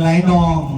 lái đò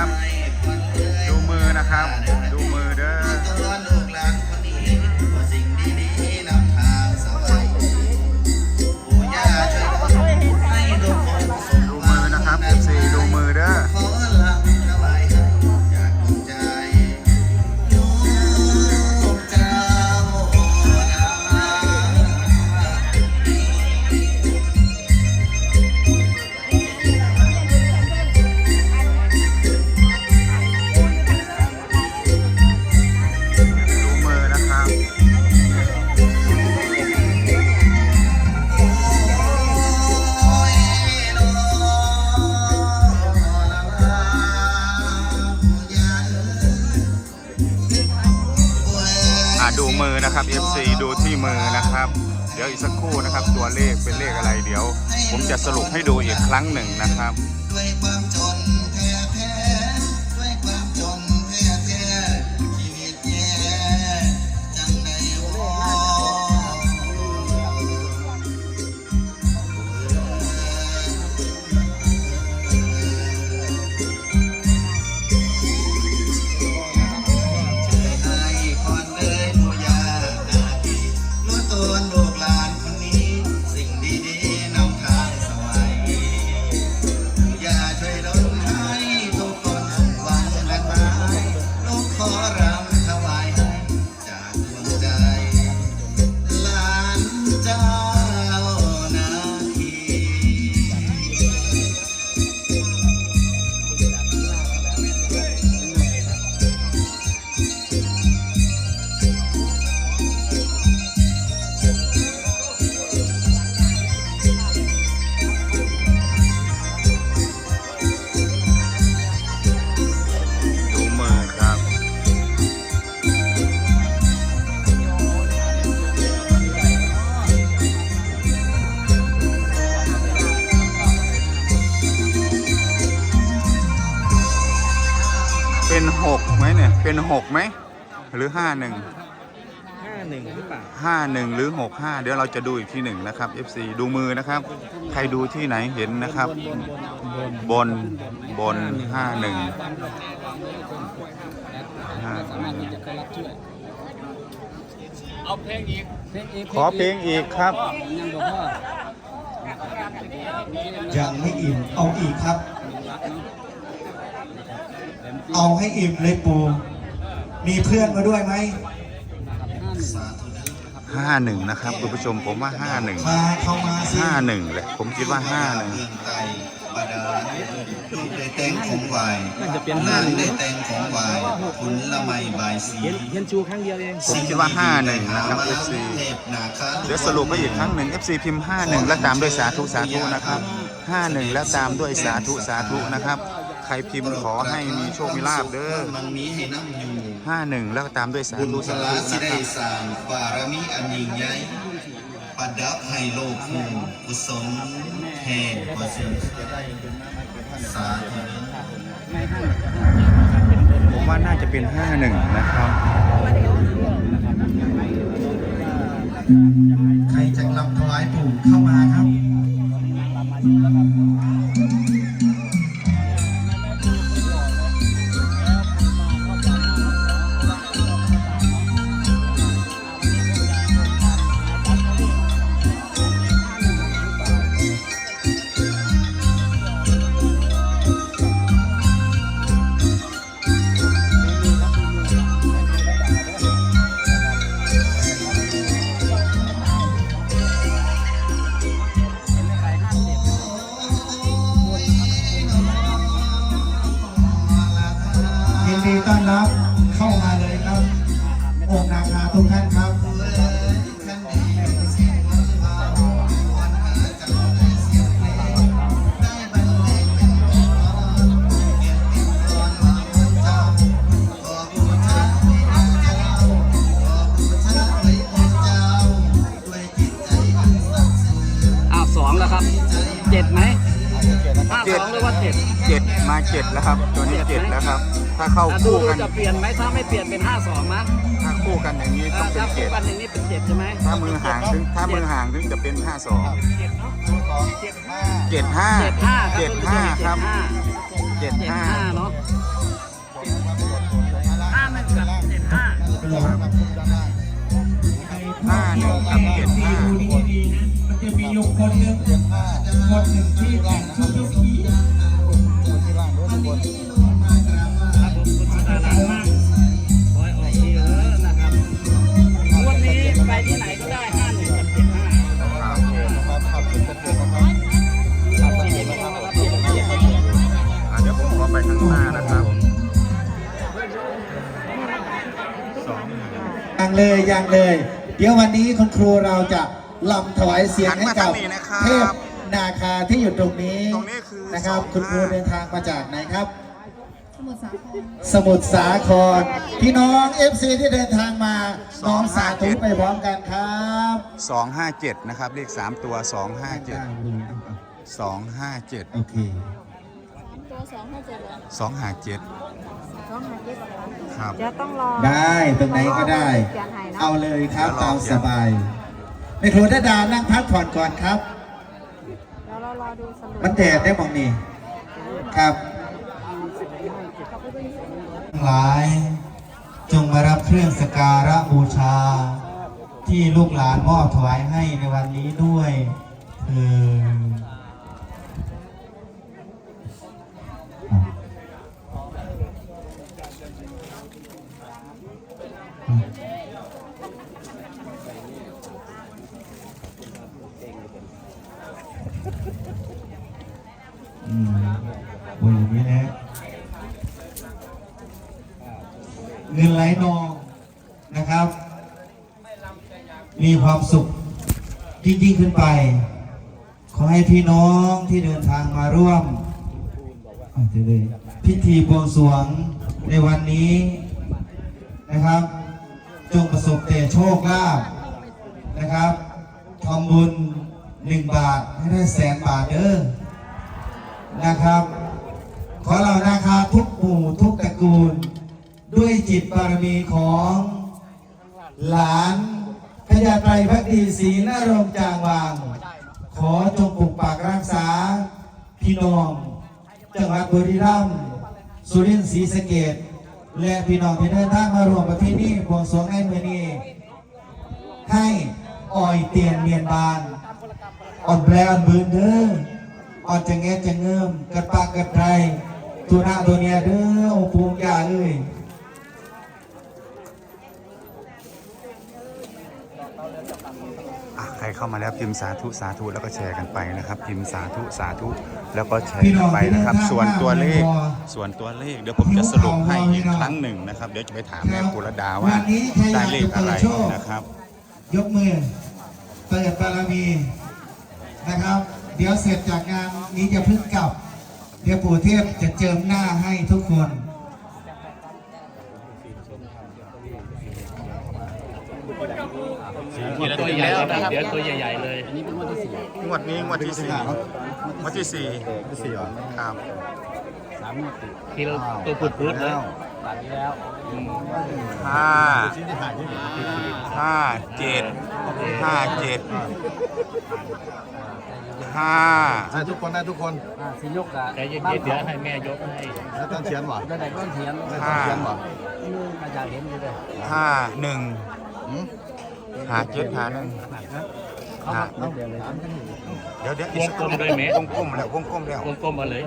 Assalamualaikum. ดี๋ยวอีกสักครู่นะครับ ตัวเลขเป็นเลขอะไรเดี๋ยว ผมจะสรุปให้ดูอีกครั้งหนึ่งนะครับ เป็นหกไหม หรือห้าหนึ่งห้าหนึ่งหรือเปล่าห้าหนึ่งหรือหกห้าเดี๋ยวเราจะดูอีกที่หนึ่งนะครับ FC ดูมือนะครับ ใครดูที่ไหนเห็นนะครับ บนบนห้าหนึ่งห้าหนึ่งขอเพลงอีกครับยังไม่อิ่มเอาอีกครับ เอาให้อิ่มเลยปู มีเพื่อนมาด้วยไหมห้าหนึ่งนะครับคุณผู้ชมผมว่าห้าหนึ่งมาเข้ามาสิห้าหนึ่งแหละผมคิดว่าห้าหนึ่งเมืองไทยบาดาลลูกได้แต่งของไหวน่าจะเป็นนาง51ได้แต่งของไหวขุนละไมบายสีเห็นเห็นชูครั้งเดียวเองผมคิดว่าห้าหนึ่งนะครับ FC เทพนาคาเดี๋ยวสรุปไปอีกครั้งหนึ่ง FC พิมพ์51แล้วตามด้วยสาธุสาธุนะครับ51แล้วตามด้วยสาธุสาธุนะครับใครพิมพ์ขอให้มีโชคมีลาบเด้อมันมีให้นั่งอยู่51แล้วก็ตามด้วยสาบุญธุสาลาธุสินะคได้รับ สร้างบารมีอันยิ่งใหญ่ประดับให้โลกคู่กุศลแห่งกุศลสาธุไม่ให้ผมว่าน่าจะเป็น51นะครับ ใครจะลำถวายปู่เข้ามาครับ ถ้าเข้าอะดูคู่ดูกัน จะเปลี่ยนไหมถ้าไม่เปลี่ยนเป็นห้าสองนะถ้าคู่กันอย่างนี้ต้อ่าองเป็ถ้านคู่กันอย่างนี้เป็นเจ็ดใช่ไหม7ถ้ามือห่างถึงถ้ามือห่างถึงจะเป็น52 75เจ็ดห้าครับ75ครับเจ็ดห้า75เนาะห้าหนึ่งกับเจ็ดห้า51กับดีดูดีๆนะมันจะมีอยู่คนหนึ่งคนหนึ่งที่แต่งชุดทุกที เลย เดี๋ยววันนี้คุณครูเราจะลำถวายเสียงให้กับเทพนาคาที่อยู่ตรงนี้นะครับ คุณครูเดินทางมาจากไหนครับ สมุทรสาครพี่น้องเอฟซีที่เดินทางมาน้องสาธุไปพร้อมกันครับ257นะครับเลข3ตัว 257 257โอเคตัว257เหรอ257 257 ครับเดี๋ยวต้องรอได้ตรงไหนก็ได้ เขียนให้เนาะเอาเลยครับเดี๋ยวรอตามเขีสยนบายในครูดาดานั่งพักผ่อนก่อนครับเดี๋ยวเรารอดูสรุปมันแดดได้มองนี่ครับทั้งหลาย จงมารับเครื่องสกการะบูชา ที่ลูกหลานมอบถวายให้ในวันนี้ด้วยเออ อืมโอ้ยอย่างนี้นะเงินไหลนองนะครับ มีความสุขยิ่งขึ้นไป ขอให้พี่น้องที่เดินทางมาร่วมพิธีบวงสรวงในวันนี้ นะครับ จงประสบแต่โชคลาภนะครับทำบุญหนึ่งบาทให้ได้แสนบาทเด้อนะครับ ขอเรานะครับทุกหมู่ทุกตระกูล ด้วยจิตบารมีของหลานพญาไตรพักดีศรีนรงจางวาง ขอจงปกปักรักษา พี่น้อง จังหวัดบุรีรัมย์สุรินทร์ศรีสะเกด และพี่น้องที่เดินทางมารวมประเพณีบวงสรวงในมือนี้ให้อ่อยเตียนเมียนบานอ่อนแปรอ่อนบืนเด้ออ่อนจะแงะจะเงิมกระปากกระไรตัวหน้าตัวเนี้ยเด้อโอ้ปูงยาเอ้ย อะใคร เข้ามาแล้วพิมพ์สาธุสาธุแล้วก็แชร์กันไปนะครับ พิมพ์สาธุสาธุแล้วก็แชร์กันไปนะครับ ส่วนตัวเลขส่วนตัวเลขเดี๋ยวผมจะสรุปให้อีกครั้งหนึ่งนะครับ เดี๋ยวจะไปถามแม่กุลดาว่าได้เลขอะไรนะครับ ยกมือเปิดบารมีนะครับ เดี๋ยวเสร็จจากงานนี้จะพึ่งกลับ เดี๋ยวปู่เทพจะเจิมหน้าให้ทุกคน ตัวใหญ่นะครับ เดี๋ยวตัวใหญ่ๆเลยอันนี้เป็นงวดที่สี่งวดนี้งวดที่สี่งวดที่สี่สี่ครับสามงวดติดที่เราตัวปุดปื๊ดเลยตัดนี้แล้วอืมห้าห้าเจ็ดห้าเจ็ดห้าได้ทุกคนได้ทุกคนอ่าสิยกอะใจเย็นๆเดี๋ยวให้แม่ยกให้แล้วต้องเขียนบ่ได้ไหนก็เถียงได้ต้องเขียนบ่อาจารย์เห็นอยู่เลยห้าหนึ่ง หืมหาเจ็ดหาหนึ่งเขาเอาเดี๋ยวเลยเดี๋ยวเดี๋ยววงกลมด้วยไหมวงกลมแล้ววงกลมแล้วกลมๆมาเลย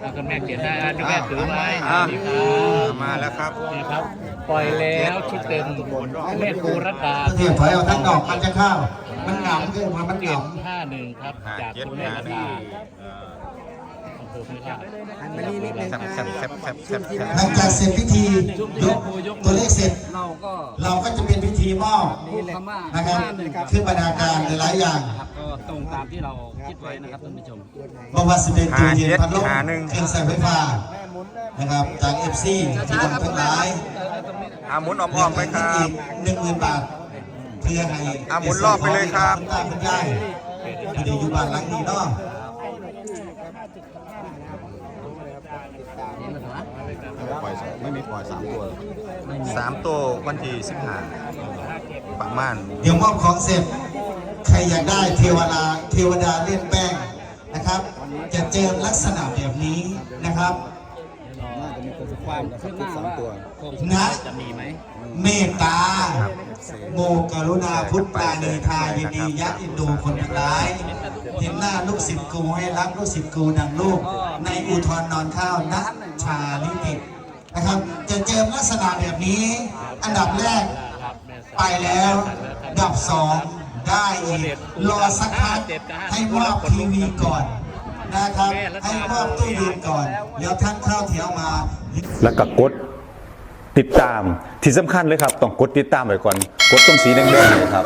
แล้วก็แม่เขียนได้อะที่แม่ถือไว้อะนี่ครับมาแล้วครับนี่ครับ ปล่อยแล้วชุดเต็มแม่ครูรัตดาเทียบถอยเอาทั้งดอกมันจะเข้ามันหงำขึ้นมามันหเจ็ดงำห้าหนึ่งครับหาจากเจ็ดคุณแม่หารัตหนึ่ดา งอำเภอพิราชแคบแคบแคบแคบแคบแคบหลังจากเสร็จพิธียกตัวเลขเสร็จเราก็เราก็จะเป็นพิธีมอบนะครับคือบรรณาการหลายอย่างก็ตรงตามที่เราคิดไว้นะครับท่านผู้ชมบวาสิเป็นตู้เย็นพัดลมเครื่องใส่ไฟฟ้านะครับจากเอฟซีที่ทำทั้งหลายอาหมุนอ้อมๆไปครับอีกหนึ่งหมื่นบาทเพื่อให้อะหมุนรอบไปเลยครับตาคุณยายไม่ได้อยู่บ้านหลังนี้เนาะ ปล่อยสองไม่มีป ล่อยสามตัวสามตัววันที่สิบห้าประมาณเดี๋ยวมอบของเสร็จ ใครอยากได้เทวดาเทวดาเล่นแป้งนะครับ จะเจอลักษณะแบบนี้นะครับน่าจะมีตัวสักความสักทุกสามตัวนะจะมีไหมเมตตา โมกรุณาพุทธานีทายินดียักษ์อินดูคนทั้งหลาย เห็นหน้าลูกศิษย์กูให้รักลูกศิษย์กูดังลูก ในอุทธรนอนข้าวนัชาลิติ นะครับ จะเจอลักษณะแบบนี้ อันดับแรกไปแล้วอันดับสองได้อีกรอสักพักให้มอบทีวีก่อนนะครับ ให้มอบตู้เย็นก่อนแล้วท่านเข้าแถวมา แล้วก็กดติดตามที่สำคัญเลยครับ ต้องกดติดตามไว้ก่อน กดตรงสีแดงๆเนี่ยครับ